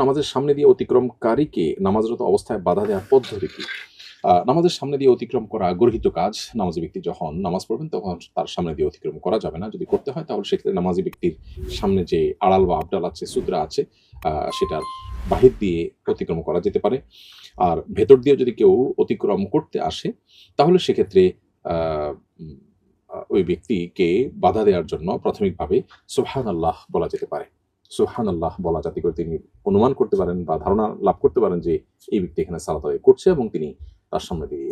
নামাজের সামনে দিয়ে অতিক্রমকারীকে নামাজরত অবস্থায় বাধা দেওয়ার পদ্ধতি কি? নামাজের সামনে দিয়ে অতিক্রম করা গর্হিত কাজ। নামাজি ব্যক্তি যখন নামাজ পড়বেন, তখন তার সামনে দিয়ে অতিক্রম করা যাবে না। যদি করতে হয়, তাহলে সেক্ষেত্রে নামাজি ব্যক্তির সামনে যে আড়াল বা আবডাল আছে সুদ্রা আছে সেটার বাহির দিয়ে অতিক্রম করা যেতে পারে। আর ভেতর দিয়ে যদি কেউ অতিক্রম করতে আসে, তাহলে সেক্ষেত্রে ওই ব্যক্তিকে বাধা দেওয়ার জন্য প্রাথমিকভাবে সোহান আল্লাহ বলা যেতে পারে। সোহান আল্লাহ বলা যাতে করে তিনি অনুমান করতে পারেন বা ধারণা লাভ করতে পারেন যে এই ব্যক্তি এখানে সালাত করছে এবং তিনি তার সামনে দিয়ে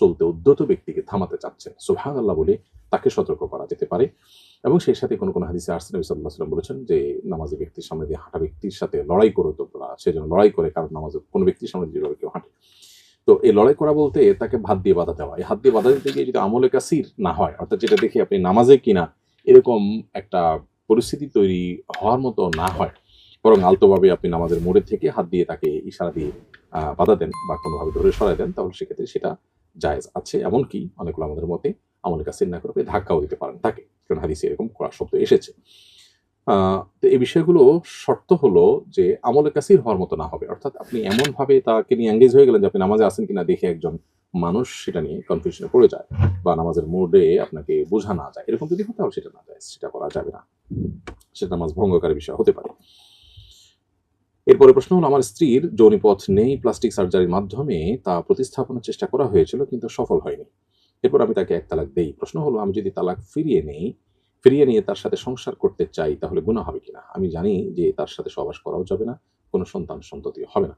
চলতে উদ্যত ব্যক্তিকে থামাতে চাচ্ছেন। সোহান আল্লাহ বলে তাকে সতর্ক করা যেতে পারে। এবং সেই সাথে কোনো কোনো হাদিসে আরসান নবী সাল্লাহ সাল্লাম বলেছেন যে, নামাজি ব্যক্তির সামনে দিয়ে হাঁটা ব্যক্তির সাথে লড়াই করো তোমরা, সে যেন লড়াই করে কারণ নামাজ কোনো ব্যক্তির সামনে দিয়ে কেউ হাঁটে। তো এই লড়াই করা বলতে তাকে ভাত দিয়ে বাধা দেওয়া। এই হাত দিয়ে বাধা দিতে গিয়ে যদি আমলে কাসির না হয়, অর্থাৎ যেটা দেখি আপনি নামাজে কিনা, এরকম একটা পরিস্থিতি তৈরি হওয়ার মতো না হয়, বরং আলতোভাবে আপনি নামাজের মোড়ের থেকে হাত দিয়ে তাকে ইশারা দিয়ে বাধা দেন বা কোনোভাবে ধরে সরাই দেন, তাহলে সেক্ষেত্রে সেটা জায়েজ আছে। এমনকি অনেকগুলো আমাদের মতে আমলের কাছে না করে ধাক্কাও দিতে পারেন তাকে, কারণ হাদিসে এরকম করা শব্দ এসেছে। তো এই বিষয়গুলো শর্ত হলো যে আমলে কাসির হওয়ার মতো না হবে। অর্থাৎ আপনি এমনভাবে তাকে নিয়ে এঙ্গেজ হয়ে গেলেন যে আপনি নামাজে আসেন কিনা দেখে একজন মানুষ সেটা নিয়ে কনফিউশনে পড়ে যায় বা নামাজের মোডে আপনাকে বোঝা না যায়। এরকম যদি হয় তাহলে সেটা না যায়, সেটা করা যাবে না। সেটা নামাজ ভঙ্গকারী বিষয়, হতে পারে। এরপরে প্রশ্ন হলো, আমার স্ত্রীর যৌনিপথ নেই, প্লাস্টিক সার্জারির মাধ্যমে তা প্রতিস্থাপনের চেষ্টা করা হয়েছিল, কিন্তু সফল হয়নি। এরপর আমি তাকে এক তালাক দেই। প্রশ্ন হলো, আমি যদি তালাক ফিরিয়ে নেই, ফিরিয়ে নিয়ে তার সাথে সংসার করতে চাই, তাহলে গুণা হবে কিনা? আমি জানি যে তার সাথে সবাস করাও যাবে না, কোনো সন্তান সন্ততি হবে না।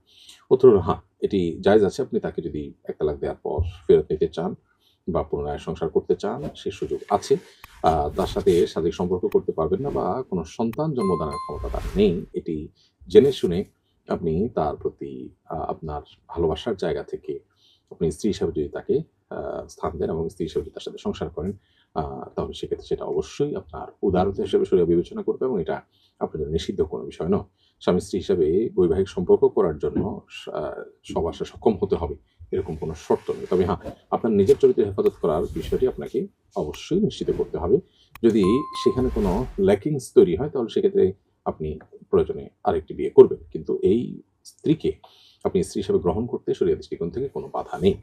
উত্তর হ্যাঁ এটি জায়জ আছে। আপনি তাকে যদি এক তালাক দেওয়ার পর ফেরত নিতে চান বা পুনরায় সংসার করতে চান, সে সুযোগ আছে। তার সাথে শারীরিক সম্পর্ক করতে পারবেন না বা কোনো সন্তান জন্মদানের ক্ষমতা তার নেই। এটি জেনে শুনে আপনি তার প্রতি আপনার ভালোবাসার জায়গা থেকে আপনি স্ত্রী হিসাবে যদি তাকে স্থান দেন এবং স্ত্রী হিসাবে যদি তার সাথে সংসার করেন তাহলে সেক্ষেত্রে সেটা অবশ্যই আপনার উদারতা হিসেবে সরিয়ে বিবেচনা করবে এবং এটা জন্য নিষিদ্ধ কোনো বিষয় নয়। স্বামী স্ত্রী হিসাবে বৈবাহিক সম্পর্ক করার জন্য সবার সক্ষম হতে হবে, এরকম কোনো শর্ত নেই। তবে হ্যাঁ আপনার নিজের চরিত্র হেফাজত করার বিষয়টি আপনাকে অবশ্যই নিশ্চিত করতে হবে। যদি সেখানে কোনো ল্যাকিংস তৈরি হয়, তাহলে সেক্ষেত্রে আপনি প্রয়োজনে আরেকটি বিয়ে করবেন। কিন্তু এই স্ত্রীকে আপনি স্ত্রী হিসেবে গ্রহণ করতে শরীয় দৃষ্টিকোণ থেকে কোনো বাধা নেই।